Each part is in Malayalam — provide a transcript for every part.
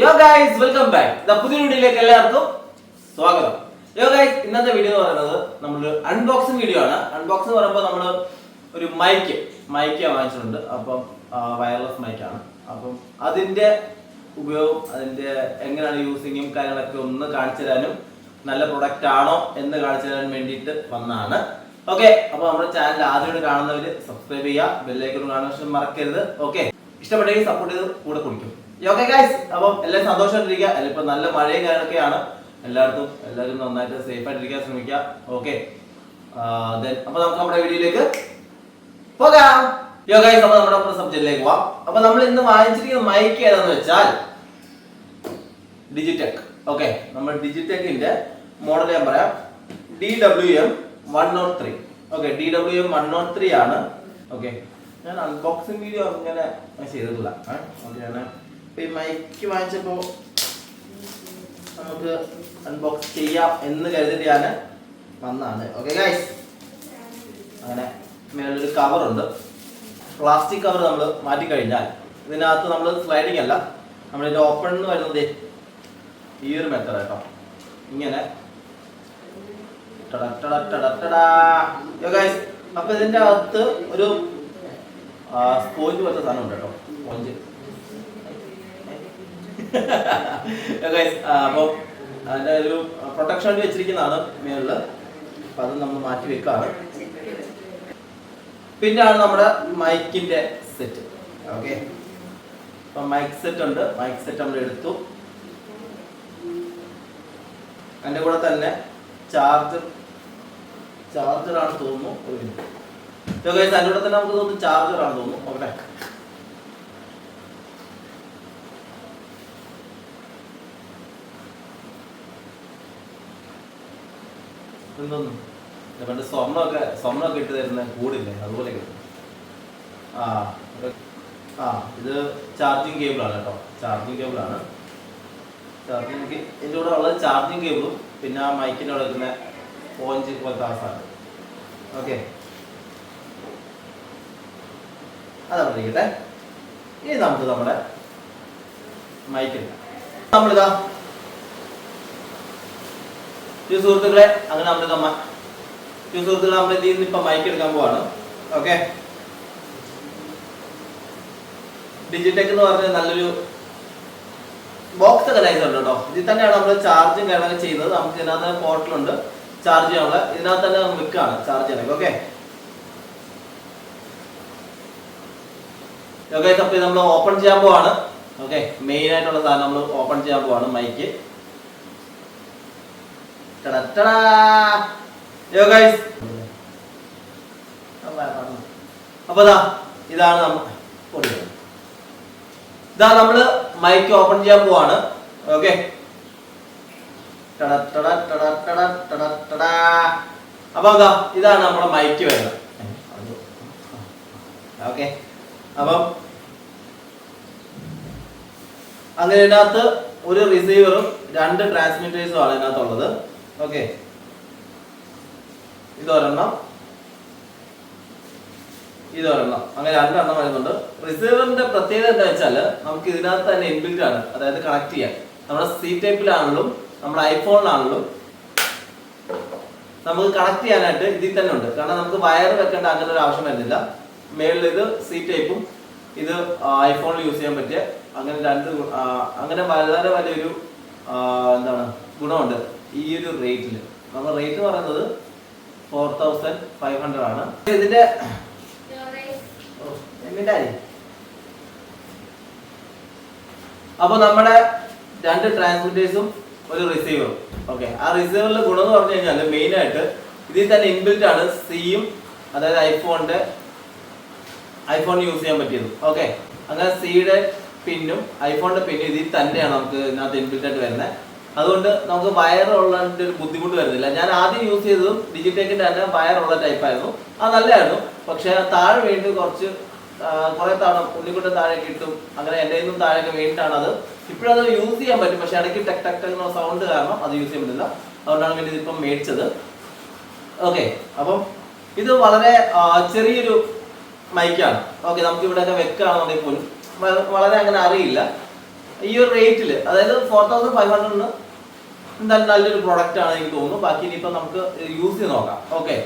യോ ഗൈസ് വെൽക്കം ബാക്ക് ദ പുതിയ വീഡിയോയിലേക്ക് എല്ലാവർക്കും സ്വാഗതം. യോ ഗൈസ് ഇന്നത്തെ വീഡിയോ എന്ന് പറയുന്നത് നമ്മളൊരു അൺബോക്സിംഗ് വീഡിയോ ആണ്. അൺബോക്സിംഗ് പറയുമ്പോൾ നമ്മൾ ഒരു മൈക്ക് മൈക്ക് വാങ്ങിച്ചിട്ടുണ്ട്. അപ്പം വയർലെസ് മൈക്കാണ് അപ്പം അതിന്റെ ഉപയോഗം അതിന്റെ എങ്ങനെയാണ് യൂസിങ്ങും കാര്യങ്ങളൊക്കെ ഒന്ന് കാണിച്ചു തരാനും നല്ല പ്രൊഡക്റ്റ് ആണോ എന്ന് കാണിച്ചു തരാൻ വേണ്ടിയിട്ട് വന്നതാണ്. ഓക്കെ അപ്പൊ നമ്മുടെ ചാനൽ ആദ്യമായിട്ട് കാണുന്നവര് സബ്സ്ക്രൈബ് ചെയ്യുക. ബെല്ലൈക്കൺ കാണാൻ മറക്കരുത്. ഓക്കെ ഇഷ്ടപ്പെട്ടെങ്കിൽ സപ്പോർട്ട് ചെയ്ത് കൂടെ കുടിക്കും. അപ്പം എല്ലാവരും സന്തോഷമായിട്ടിരിക്കുക. അല്ല ഇപ്പൊ നല്ല മഴയും കാര്യമൊക്കെയാണ് എല്ലായിടത്തും എല്ലാവരും നന്നായിട്ട് സേഫ് ആയിട്ടിരിക്കാൻ ശ്രമിക്കുക ഓക്കെ അപ്പൊ നമുക്ക് നമ്മുടെ വീഡിയോയിലേക്ക് പോകാം. യോ നമ്മുടെ സബ്ജക്റ്റിലേക്ക് പോവാം. അപ്പൊ നമ്മൾ ഇന്ന് വാങ്ങിച്ചിരിക്കുന്ന മൈക്ക് ഏതാന്ന് വെച്ചാൽ ഡിജിടെക് ഓക്കെ നമ്മൾ ഡിജിടെക്കിന്റെ മോഡൽ ഞാൻ പറയാം. D W M one note three okay D W M one note three ആണ്. ഓക്കെ ഞാൻ അൺബോക്സിംഗ് വീഡിയോ അങ്ങനെ ചെയ്തിട്ടില്ല. ഞാൻ ഈ മൈക്ക് വാങ്ങിച്ചപ്പോ നമുക്ക് അൺബോക്സ് ചെയ്യാം എന്ന് കരുതിയിട്ട് ഞാൻ വന്നാണ് ഓക്കെ ഗൈസ് അങ്ങനെ മേലൊരു കവറുണ്ട് പ്ലാസ്റ്റിക് കവർ നമ്മൾ മാറ്റി കഴിഞ്ഞാൽ ഇതിനകത്ത് നമ്മൾ സ്ലൈഡിങ് അല്ല നമ്മളിത് ഓപ്പൺ എന്ന് വരുന്നത് ഈ ഒരു മെത്തഡ് കേട്ടോ. ഇങ്ങനെ. അപ്പൊ ഇതിന്റെ അകത്ത് ഒരു സ്പോഞ്ച് പോലത്തെ സാധനം ഉണ്ട് കേട്ടോ. സ്പോഞ്ച് ഒരു പ്രൊട്ടക്ഷൻ വേണ്ടി വെച്ചിരിക്കുന്നതാണ് മേളിൽ. അപ്പൊ അത് നമ്മൾ മാറ്റി വെക്കാണ്. പിന്നാണ് നമ്മുടെ മൈക്കിന്റെ സെറ്റ് ഓക്കെ അപ്പൊ മൈക്ക് സെറ്റ് ഉണ്ട്. മൈക്ക് സെറ്റ് നമ്മൾ എടുത്തു. എന്റെ കൂടെ തന്നെ ചാർജർ ആണ് തോന്നുന്നു. ഒരു മിനിറ്റ് കൂടെ തന്നെ നമുക്ക് തോന്നുന്നു ചാർജർ ആണ് തോന്നുന്നു. ഓക്കെ എന്തോന്നു പണ്ട് സ്വർണമൊക്കെ സ്വർണമൊക്കെ ഇട്ട് തരുന്ന കൂടില്ലേ? അതുപോലെ കിട്ടും. ആ ആ ഇത് ചാർജിങ് കേബിളാണ് കേട്ടോ. ചാർജിങ് കേബിളാണ് ചാർജിങ് ഇതിന്റെ കൂടെ ഉള്ളത് ചാർജിങ് കേബിളും പിന്നെ ആ മൈക്കിന്റെ അവിടെ വെക്കുന്ന പോഞ്ച് പോലത്തെ ആ സാധനം. ഓക്കെ അതവിടെ ഇരിക്കട്ടെ. ഇനി നമുക്ക് നമ്മുടെ മൈക്കിന്റെ നമ്മളിതാ ഈ സുഹൃത്തുക്കളെ അങ്ങനെ നമ്മൾ നമ്മ ഈ സുഹൃത്തുക്കളെ നമ്മൾ ഇതിൽ നിന്ന് മൈക്ക് എടുക്കാൻ പോവാണ്. ഓക്കെ ഡിജിടെക് എന്ന് പറഞ്ഞ നല്ലൊരു ബോക്സ് നൈസ് ഉണ്ട് കേട്ടോ. ഇതിൽ തന്നെയാണ് നമ്മൾ ചാർജും കാര്യങ്ങളൊക്കെ ചെയ്യുന്നത്. നമുക്ക് ഇതിനകത്ത് പോർട്ടലുണ്ട് ചാർജ് ചെയ്യാനുള്ള ഇതിനകത്ത് തന്നെ വെക്കാണ് ചാർജ് ചെയ്യണമെങ്കിൽ ഓക്കെ ഓക്കെ നമ്മൾ ഓപ്പൺ ചെയ്യാൻ പോവാണ്. ഓക്കെ മെയിൻ ആയിട്ടുള്ള സാധനം നമ്മൾ ഓപ്പൺ ചെയ്യാൻ പോവാണ് മൈക്ക് അപ്പൊ ഇതാ ഇതാണ് നമ്മൾ. ഇതാ നമ്മൾ മൈക്ക് ഓപ്പൺ ചെയ്യാൻ പോവാണ്. ഓക്കെ അപ്പൊ അതാ ഇതാണ് നമ്മുടെ മൈക്ക് വരുന്നത്. ഓക്കെ അപ്പം അങ്ങനെ ഇതിനകത്ത് ഒരു റിസീവറും രണ്ട് ട്രാൻസ്മിറ്റേഴ്സും ആണ് ഇതിനകത്തുള്ളത്. ഓക്കെ. ഇതൊരെണ്ണം. ഇതൊരെണ്ണം. അങ്ങനെ രണ്ടെണ്ണം വരുന്നുണ്ട്. റിസീവറിന്റെ പ്രത്യേകത എന്താ വെച്ചാൽ നമുക്ക് ഇതിനകത്ത് തന്നെ ഇൻബിൽറ്റ് ആണ്. അതായത് കണക്ട് ചെയ്യാം നമ്മുടെ സി ടൈപ്പിലാണെങ്കിലും നമ്മുടെ ഐഫോണിലാണെങ്കിലും നമുക്ക് കണക്ട് ചെയ്യാനായിട്ട് ഇതിൽ തന്നെ ഉണ്ട്. കാരണം നമുക്ക് വയർ വെക്കേണ്ട അങ്ങനെ ഒരു ആവശ്യം വരുന്നില്ല. മേളിൽ ഇത് സി ടൈപ്പും ഇത് ഐഫോണിൽ യൂസ് ചെയ്യാൻ പറ്റിയ അങ്ങനെ രണ്ട് അങ്ങനെ വളരെ വലിയൊരു എന്താണ് ഗുണമുണ്ട്. ഈ ഒരു റേറ്റിൽ നമ്മൾ റേറ്റ് പറയുന്നത് ഫോർ തൗസൻഡ് ഫൈവ് ഹൺഡ്രഡ് ആണ്. ഇതിന്റെ. അപ്പൊ നമ്മുടെ രണ്ട് ട്രാൻസ്മിറ്റേഴ്സും ഒരു റിസീവറും ഓക്കെ ആ റിസീവറിന്റെ ഗുണം എന്ന് പറഞ്ഞു കഴിഞ്ഞാൽ മെയിൻ ആയിട്ട് ഇതിൽ തന്നെ ഇൻബിൽറ്റ് ആണ് സിയും അതായത് ഐഫോണിന്റെ ഐഫോൺ യൂസ് ചെയ്യാൻ പറ്റിയത്. ഓക്കെ അങ്ങനെ സിയുടെ പിന്നും ഐഫോണിന്റെ പിന്നും ഇതിൽ തന്നെയാണ് നമുക്ക് ഇതിനകത്ത് ഇൻബിൽറ്റ് ആയിട്ട് വരുന്നത്. അതുകൊണ്ട് നമുക്ക് വയർ ഉള്ളതിന്റെ ഒരു ബുദ്ധിമുട്ട് വരുന്നില്ല. ഞാൻ ആദ്യം യൂസ് ചെയ്തതും ഡിജിറ്റേക്കിന്റെ തന്നെ വയർ ഉള്ള ടൈപ്പ് ആയിരുന്നു. അത് നല്ലതായിരുന്നു. പക്ഷെ താഴെ വീണ്ടും കുറച്ച് കുറെ തവണ ഉണ്ണിക്കുട്ടൻ താഴെ കിട്ടും അങ്ങനെ എന്റെ നിന്നും താഴെയൊക്കെ വീണിട്ടാണ് അത്. ഇപ്പോഴത് യൂസ് ചെയ്യാൻ പറ്റും. പക്ഷെ ഇടയ്ക്ക് ടെക് ടെക് ടെക് എന്നുള്ള സൗണ്ട് കാരണം അത് യൂസ് ചെയ്യാൻ പറ്റില്ല. അതുകൊണ്ടാണ് വേണ്ടി ഇതിപ്പം മേടിച്ചത്. ഓക്കെ അപ്പം ഇത് വളരെ ചെറിയൊരു മൈക്കാണ് ഓക്കെ നമുക്ക് ഇവിടെ ഒക്കെ വെക്കുകയാണെന്നുണ്ടെങ്കിൽ പോലും വളരെ അങ്ങനെ അറിയില്ല. ഈ ഒരു റേറ്റിൽ അതായത് ഫോർ തൗസൻഡ് ഫൈവ് ഹൺഡ്രഡിന് എന്തായാലും നല്ലൊരു പ്രൊഡക്റ്റ് ആണ് എനിക്ക് തോന്നുന്നു. ബാക്കി ഇനിയിപ്പോൾ നമുക്ക് യൂസ് ചെയ്ത് നോക്കാം. ഓക്കെ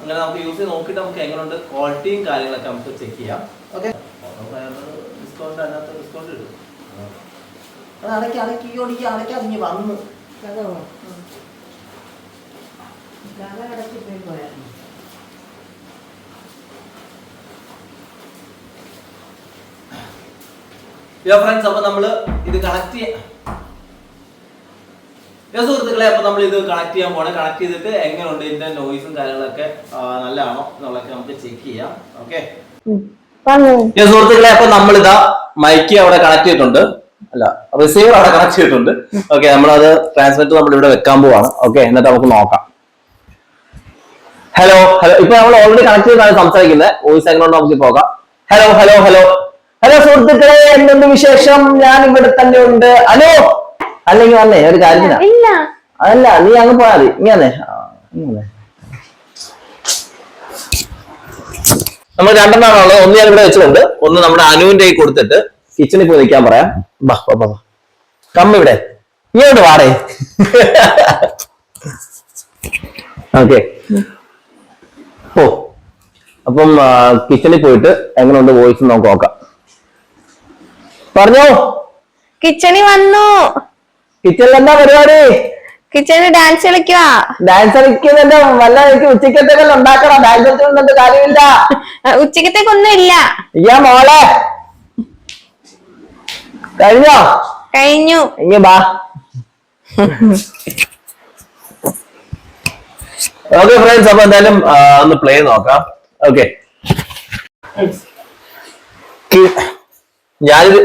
അങ്ങനെ നമുക്ക് യൂസ് ചെയ്ത് നോക്കിയിട്ട് നമുക്ക് എങ്ങനെയുണ്ട് ക്വാളിറ്റിയും കാര്യങ്ങളൊക്കെ നമുക്ക് ചെക്ക് ചെയ്യാം. ഓക്കെ ഡിസ്കൗണ്ട് അതിനകത്ത് ഡിസ്കൗണ്ട് കിട്ടും അത് അടയ്ക്ക് അടയ്ക്ക് ഈ ഓടിക്കുക അടയ്ക്ക് അതിങ്ങി വന്നു. ഫ്രണ്ട്സ് അപ്പൊ നമ്മൾ ഇത് കണക്ട് ചെയ്യാം. സുഹൃത്തുക്കളെ അപ്പൊ നമ്മൾ ഇത് കണക്ട് ചെയ്യാൻ പോണേ കണക്ട് ചെയ്തിട്ട് എങ്ങനെയുണ്ട് ഇതിന്റെ നോയിസും കാര്യങ്ങളൊക്കെ നല്ലതാണോ എന്നുള്ളതൊക്കെ നമുക്ക് ചെക്ക് ചെയ്യാം. ഓക്കെ സുഹൃത്തുക്കളെ അപ്പൊ നമ്മളിതാ മൈക്ക് അവിടെ കണക്ട് ചെയ്തിട്ടുണ്ട്. അല്ല റിസീവർ അവിടെ കണക്ട് ചെയ്തിട്ടുണ്ട്. ഓക്കെ നമ്മളത് ട്രാൻസ്മിറ്റർ നമ്മൾ ഇവിടെ വെക്കാൻ പോവാണ്. ഓക്കെ എന്നിട്ട് നമുക്ക് നോക്കാം. ഹലോ ഹലോ ഇപ്പൊ നമ്മൾ ഓൾറെഡി കണക്ട് ചെയ്താണ് സംസാരിക്കുന്നത്. വോയിസ് എങ്ങനെ നമുക്ക് പോകാം. ഹലോ ഹലോ ഹലോ ഹലോ സുഹൃത്തുക്കളെ എന്തുണ്ട് വിശേഷം? ഞാൻ ഇവിടെ തന്നെ ഉണ്ട്. ഹലോ അല്ലെങ്കിൽ വന്നേ ഒരു കാര്യത്തിനാ അല്ല നീ അങ്ങ് പോയാ മതി. ഇങ്ങനെ നമ്മൾ രണ്ടെണ്ണമാണുള്ളത് ഒന്ന് ഞാൻ ഇവിടെ വെച്ചിട്ടുണ്ട്. ഒന്ന് നമ്മുടെ അനുവിന്റെ കൈ കൊടുത്തിട്ട് കിച്ചണിൽ പോയി നിൽക്കാൻ പറയാം. ബാ ബാ ബാ ബാ. കമ്മ ഇവിടെ. ഇങ്ങോട്ട് വാടേ. ഓക്കെ. ഓ അപ്പം കിച്ചണിൽ പോയിട്ട് എങ്ങനെ ഉണ്ട് വോയിസ് നമുക്ക് നോക്കാം. പറഞ്ഞോ. കിച്ചണി വന്നു. കിച്ചണിൽ എന്താ പരിപാടി? കിച്ചണിൽ ഡാൻസ് കളിക്കുവാ. ഡാൻസ് കളിക്കുന്നുണ്ട്. വല്ല എനിക്ക് ഉച്ചക്കത്തേക്ക് ഉണ്ടാക്കണം. ഡാൻസ് കളിച്ചോണ്ട് കാര്യമില്ല. ഉച്ചക്കത്തേക്കൊന്നും ഇല്ല ഇയ്യാ മോളെ. കഴിഞ്ഞോ? കഴിഞ്ഞു. ഇങ്ങ ബാ ഓക്കെ ഫ്രണ്ട്സ് അപ്പൊ എന്തായാലും ഒന്ന് പ്ലേ നോക്കാം. ഓക്കെ ഞാനിത്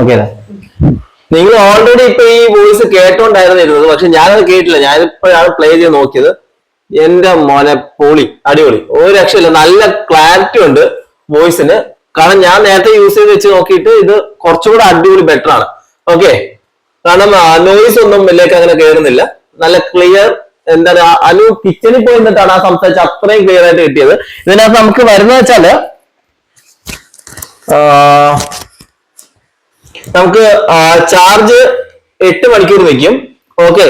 ഓക്കെ നിങ്ങൾ ഓൾറെഡി ഇപ്പൊ ഈ വോയിസ് കേട്ടോണ്ടായിരുന്നിരുന്നത് പക്ഷെ ഞാനത് കേട്ടില്ല. ഞാനിപ്പോഴാണ് പ്ലേ ചെയ്ത് നോക്കിയത്. എന്റെ മോനെ പൊളി അടിപൊളി. ഒരു രക്ഷയില്ല. നല്ല ക്ലാരിറ്റി ഉണ്ട് വോയിസിന് കാരണം ഞാൻ നേരത്തെ യൂസ് ചെയ്ത് വെച്ച് നോക്കിയിട്ട് ഇത് കുറച്ചുകൂടെ അടിപൊളി ബെറ്റർ ആണ്. ഓക്കെ കാരണം നോയിസ് ഒന്നും വലിയേക്ക് അങ്ങനെ കയറുന്നില്ല നല്ല ക്ലിയർ എന്താ പറയാ അനു കിച്ചണിൽ പോയി നിന്നിട്ടാണ് ആ സംസാരിച്ച അത്രയും ക്ലിയർ ആയിട്ട് കിട്ടിയത്. ഇതിനകത്ത് നമുക്ക് വരുന്നത് വെച്ചാൽ നമുക്ക് ചാർജ് എട്ട് മണിക്കൂർ വയ്ക്കും ഓക്കെ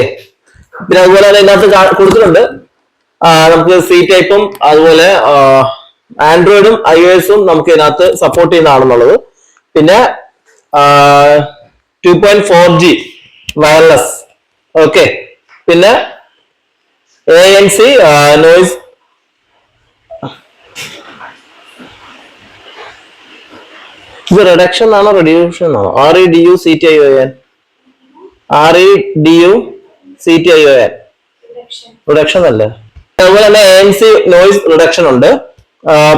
പിന്നെ അതുപോലെ തന്നെ ഇതിനകത്ത് കൊടുത്തിട്ടുണ്ട്. നമുക്ക് സി ടൈപ്പും അതുപോലെ ആൻഡ്രോയിഡും ഐ ഒ എസും നമുക്ക് ഇതിനകത്ത് സപ്പോർട്ട് ചെയ്യുന്നതാണെന്നുള്ളത്. പിന്നെ two point four G wireless okay പിന്നെ എ എൻ സി നോയിസ് ഇത് റിഡക്ഷൻ ആണോ റെഡ്യൂഷൻ ആണോ? R E D U C T I O N R E D U C T I O N reduction അല്ലേ? അതുപോലെ തന്നെ A N C noise reduction ഉണ്ട്.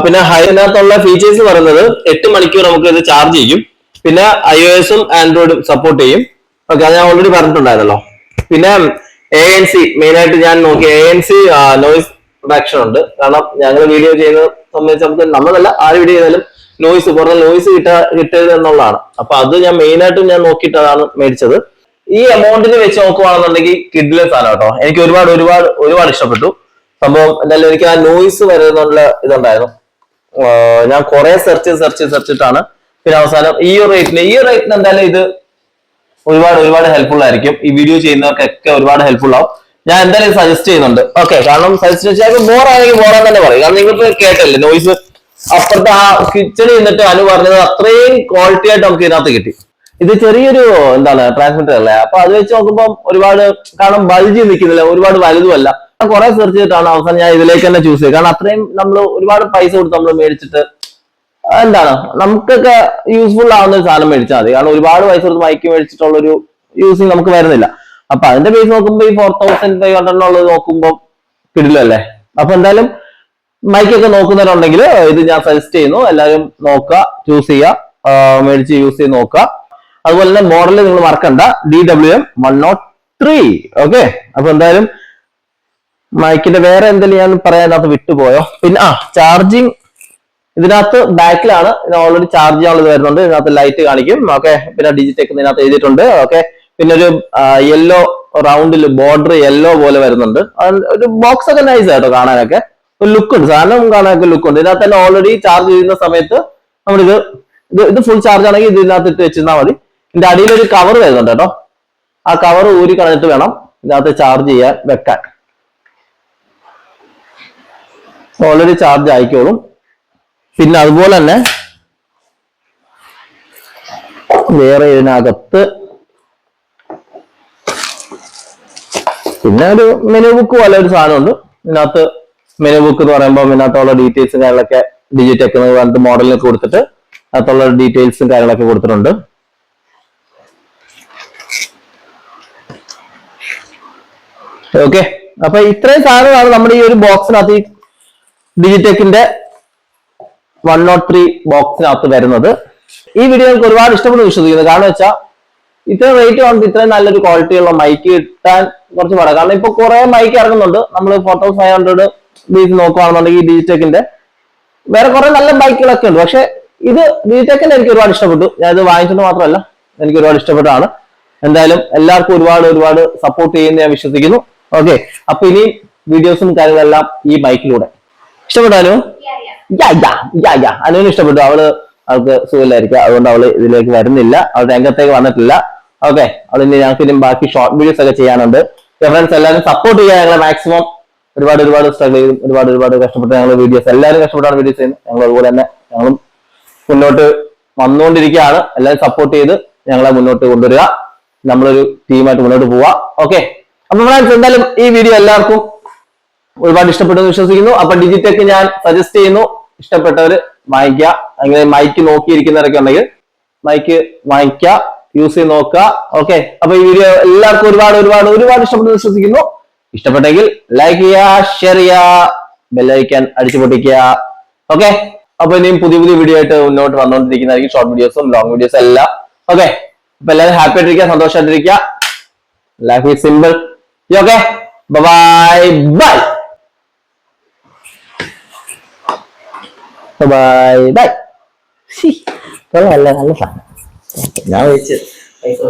പിന്നെ ഹൈനകത്തുള്ള ഫീച്ചേഴ്സ് പറയുന്നത് എട്ട് മണിക്കൂർ നമുക്ക് ഇത് ചാർജ് ചെയ്യും. പിന്നെ ഐ ഒ എസും ആൻഡ്രോയിഡും സപ്പോർട്ട് ചെയ്യും. ഓക്കെ അത് ഞാൻ ഓൾറെഡി പറഞ്ഞിട്ടുണ്ടായിരുന്നല്ലോ. പിന്നെ എ എൻ സി മെയിൻ ആയിട്ട് ഞാൻ നോക്കി A N C noise reduction ഉണ്ട്. കാരണം ഞങ്ങൾ വീഡിയോ ചെയ്യുന്നത് സംബന്ധിച്ച് നമുക്ക് നമ്മളല്ല ആര് വീഡിയോ ചെയ്താലും നോയിസ് കുറഞ്ഞ നോയിസ് കിട്ട കിട്ടരുത് എന്നുള്ളതാണ്. അപ്പൊ അത് ഞാൻ മെയിൻ ആയിട്ടും ഞാൻ നോക്കിയിട്ട് അതാണ് മേടിച്ചത്. ഈ എമൗണ്ടിന് വെച്ച് നോക്കുവാണെന്നുണ്ടെങ്കിൽ കിഡിലെ സാധനം കേട്ടോ. എനിക്ക് ഒരുപാട് ഒരുപാട് ഒരുപാട് ഇഷ്ടപ്പെട്ടു. സംഭവം എന്തായാലും എനിക്ക് ആ നോയിസ് വരുന്നുള്ള ഇതുണ്ടായിരുന്നു. ഞാൻ കുറെ സെർച്ച് സെർച്ച് സെർച്ചിട്ടാണ് പിന്നെ അവസാനം ഈ റേറ്റിന് ഈ റേറ്റിന് എന്തായാലും ഇത് ഒരുപാട് ഒരുപാട് ഹെൽപ്ഫുൾ ആയിരിക്കും. ഈ വീഡിയോ ചെയ്യുന്നവർക്കൊക്കെ ഒരുപാട് ഹെൽപ്ഫുൾ ആവും. ഞാൻ എന്തായാലും സജസ്റ്റ് ചെയ്യുന്നുണ്ട്. ഓക്കെ കാരണം സജസ്റ്റ് വെച്ചാൽ ബോർ ബോറാൻ തന്നെ പറയും. കാരണം നിങ്ങൾക്ക് കേട്ടല്ലേ നോയിസ് അപ്പുറത്തെ ആ കിച്ചണിൽ നിന്നിട്ട് അനു പറഞ്ഞത് അത്രയും ക്വാളിറ്റി ആയിട്ട് നമുക്ക് ഇതിനകത്ത് കിട്ടി. ഇത് ചെറിയൊരു എന്താണ് ട്രാൻസ്മിറ്റർ അല്ലേ? അപ്പൊ അത് വെച്ച് നോക്കുമ്പോൾ ഒരുപാട് കാരണം ബൾജ് നിൽക്കുന്നില്ല ഒരുപാട് വലുതുമല്ല. കുറെ സെർച്ച് ചെയ്തിട്ടാണ് അവസാനം ഞാൻ ഇതിലേക്ക് തന്നെ ചൂസ് ചെയ്തത്. കാരണം അത്രയും നമ്മൾ ഒരുപാട് പൈസ കൊടുത്ത് നമ്മൾ മേടിച്ചിട്ട് എന്താണ് നമുക്കൊക്കെ യൂസ്ഫുൾ ആവുന്ന ഒരു സാധനം മേടിച്ചാൽ മതി. കാരണം ഒരുപാട് പൈസ കൊടുത്ത് മൈക്ക് മേടിച്ചിട്ടുള്ള ഒരു യൂസിങ് നമുക്ക് വരുന്നില്ല. അപ്പൊ അതിന്റെ ബേസ് നോക്കുമ്പോൾ ഈ ഫോർ തൗസൻഡ് ഫൈവ് ഹൺഡ്രഡ് ഉള്ളത് നോക്കുമ്പോൾ കിടിലല്ലേ? അപ്പൊ എന്തായാലും മൈക്കൊക്കെ നോക്കുന്നവരുണ്ടെങ്കിൽ ഇത് ഞാൻ സജസ്റ്റ് ചെയ്യുന്നു. എല്ലാവരും നോക്കുക ചൂസ് ചെയ്യുക മേടിച്ച് യൂസ് ചെയ്ത് നോക്കുക. അതുപോലെ തന്നെ മോഡൽ നിങ്ങൾ മറക്കണ്ട D W M one note three okay അപ്പൊ എന്തായാലും മൈക്കിന്റെ വേറെ എന്തെങ്കിലും ഞാൻ പറയാനകത്ത് വിട്ടുപോയോ? പിന്നെ ആ ചാർജിങ് ഇതിനകത്ത് ബാക്കിലാണ് ഓൾറെഡി ചാർജ് ചെയ്യാനുള്ളത് വരുന്നുണ്ട്. ഇതിനകത്ത് ലൈറ്റ് കാണിക്കും. ഓക്കെ പിന്നെ ഡിജിറ്റെക് ഇതിനകത്ത് എഴുതിയിട്ടുണ്ട്. ഓക്കെ പിന്നെ ഒരു യെല്ലോ റൗണ്ടിൽ ബോർഡർ യെല്ലോ പോലെ വരുന്നുണ്ട്. ഒരു ബോക്സ് ഒക്കെ നൈസ് ആട്ടോ കാണാനൊക്കെ. ഒരു ലുക്ക് ഉണ്ട്. സാധനം കാണാനൊക്കെ ലുക്ക് ഉണ്ട്. ഇതിനകത്ത് തന്നെ ഓൾറെഡി ചാർജ് ചെയ്യുന്ന സമയത്ത് നമ്മളിത് ഇത് ഇത് ഫുൾ ചാർജ് ആണെങ്കിൽ ഇതിനകത്ത് ഇട്ട് വെച്ചിരുന്നാൽ മതി. ഇതിന്റെ അടിയിൽ ഒരു കവർ വരുന്നുണ്ട് കേട്ടോ. ആ കവർ ഊരി കളഞ്ഞിട്ട് വേണം ഇതിനകത്ത് ചാർജ് ചെയ്യാൻ വെക്കാൻ. ഓൾറെഡി ചാർജ് ആയിക്കോളും. പിന്നെ അതുപോലെ തന്നെ വേറെ ഇതിനകത്ത് പിന്നെ ഒരു മെനു ബുക്ക് പോലെ ഒരു സാധനമുണ്ട്. ഇതിനകത്ത് മെനു ബുക്ക് എന്ന് പറയുമ്പോൾ ഇതിനകത്തുള്ള ഡീറ്റെയിൽസും കാര്യങ്ങളൊക്കെ ഡിജിറ്റെക് എന്ന് പറഞ്ഞിട്ട് മോഡലിന് കൊടുത്തിട്ട് അതിനകത്തുള്ള ഡീറ്റെയിൽസും കാര്യങ്ങളൊക്കെ കൊടുത്തിട്ടുണ്ട്. ഓക്കെ അപ്പൊ ഇത്രയും സാധനമാണ് നമ്മുടെ ഈ ഒരു ബോക്സിനകത്ത് ഈ ഡിജിടെക്കിന്റെ വൺ നോട്ട് ത്രീ ബോക്സിനകത്ത് വരുന്നത്. ഈ വീഡിയോ നിങ്ങൾക്ക് ഒരുപാട് ഇഷ്ടപ്പെടുന്നു വിശ്വസിക്കുന്നത് കാരണം വെച്ചാൽ ഇത്രയും റേറ്റ് വന്നിട്ട് ഇത്രയും നല്ലൊരു ക്വാളിറ്റിയുള്ള മൈക്ക് കിട്ടാൻ കുറച്ച് പാടാണ് കാരണം ഇപ്പൊ കുറെ മൈക്ക് ഇറങ്ങുന്നുണ്ട്. നമ്മൾ ഫോർ തൗസൻഡ് ഫൈവ് ഹൺഡ്രഡ് ബീച്ച് നോക്കുകയാണെന്നുണ്ടെങ്കിൽ ഡിജിറ്റെക്കിന്റെ വേറെ കുറെ നല്ല ബൈക്കുകളൊക്കെ ഉണ്ട്. പക്ഷെ ഇത് ഡിജിടെക്കിന്റെ എനിക്ക് ഒരുപാട് ഇഷ്ടപ്പെട്ടു. ഞാൻ ഇത് വാങ്ങിച്ചിട്ട് മാത്രമല്ല. എനിക്ക് ഒരുപാട് ഇഷ്ടപ്പെട്ടതാണ്. എന്തായാലും എല്ലാവർക്കും ഒരുപാട് ഒരുപാട് സപ്പോർട്ട് ചെയ്യുന്ന ഞാൻ വിശ്വസിക്കുന്നു. ഓക്കെ അപ്പൊ ഇനിയും വീഡിയോസും കാര്യങ്ങളെല്ലാം ഈ ബൈക്കിലൂടെ. ഇഷ്ടപ്പെട്ടാലോ? അനുവിനും ഇഷ്ടപ്പെട്ടു. അവൾ അവൾക്ക് സുഖമില്ലായിരിക്കും അതുകൊണ്ട് അവൾ ഇതിലേക്ക് വരുന്നില്ല. അവൾ രംഗത്തേക്ക് വന്നിട്ടില്ല. ഓക്കെ അതിന് ഞങ്ങൾക്ക് ഇനി ബാക്കി ഷോർട്ട് വീഡിയോസ് ഒക്കെ ചെയ്യാനുണ്ട്. ഫ്രണ്ട്സ് എല്ലാവരും സപ്പോർട്ട് ചെയ്യുക ഞങ്ങളെ മാക്സിമം ഒരുപാട് ഒരുപാട് സ്ട്രഗിൾ ചെയ്തും ഒരുപാട് ഒരുപാട് കഷ്ടപ്പെട്ട് ഞങ്ങൾ വീഡിയോസ് എല്ലാവരും കഷ്ടപ്പെട്ടാണ് വീഡിയോസ് ചെയ്യുന്നത്. ഞങ്ങൾ അതുപോലെ തന്നെ ഞങ്ങളും മുന്നോട്ട് വന്നുകൊണ്ടിരിക്കുകയാണ്. എല്ലാവരും സപ്പോർട്ട് ചെയ്ത് ഞങ്ങളെ മുന്നോട്ട് കൊണ്ടുവരിക. നമ്മളൊരു ടീമായിട്ട് മുന്നോട്ട് പോവാ ഓക്കെ അപ്പൊ ഫ്രണ്ട്സ് എന്തായാലും ഈ വീഡിയോ എല്ലാവർക്കും ഒരുപാട് ഇഷ്ടപ്പെട്ടു വിശ്വസിക്കുന്നു. അപ്പൊ ഡിജിറ്റെക്ക് ഞാൻ സജസ്റ്റ് ചെയ്യുന്നു. ഇഷ്ടപ്പെട്ടവർ വാങ്ങിക്കുക. അങ്ങനെ മൈക്ക് നോക്കിയിരിക്കുന്നവരൊക്കെ ഉണ്ടെങ്കിൽ മൈക്ക് വാങ്ങിക്കുക. യൂസ് ചെയ്ത് നോക്കുക. ഓക്കെ അപ്പൊ ഈ വീഡിയോ എല്ലാവർക്കും ഒരുപാട് ഒരുപാട് ഒരുപാട് ഇഷ്ടപ്പെട്ടു വിശ്വസിക്കുന്നു. ഇഷ്ടപ്പെട്ടെങ്കിൽ ലൈക്ക് ചെയ്യുക ഷെയർ ചെയ്യുക ബെല്ലൈക്കൻ അടിച്ചു പൊട്ടിക്കുക ഓക്കെ അപ്പൊ ഇനിയും പുതിയ പുതിയ വീഡിയോ ആയിട്ട് മുന്നോട്ട് വന്നുകൊണ്ടിരിക്കുന്നതായിരിക്കും ഷോർട്ട് വീഡിയോസും ലോങ് വീഡിയോസും എല്ലാം. ഓക്കെ അപ്പൊ എല്ലാവരും ഹാപ്പി ആയിട്ടിരിക്കുക സന്തോഷമായിട്ടിരിക്കുക life is simple okay bye bye bye bye കൊള്ളാമല്ലേ നല്ല സാധനം. ഞാൻ വെച്ച് പൈസ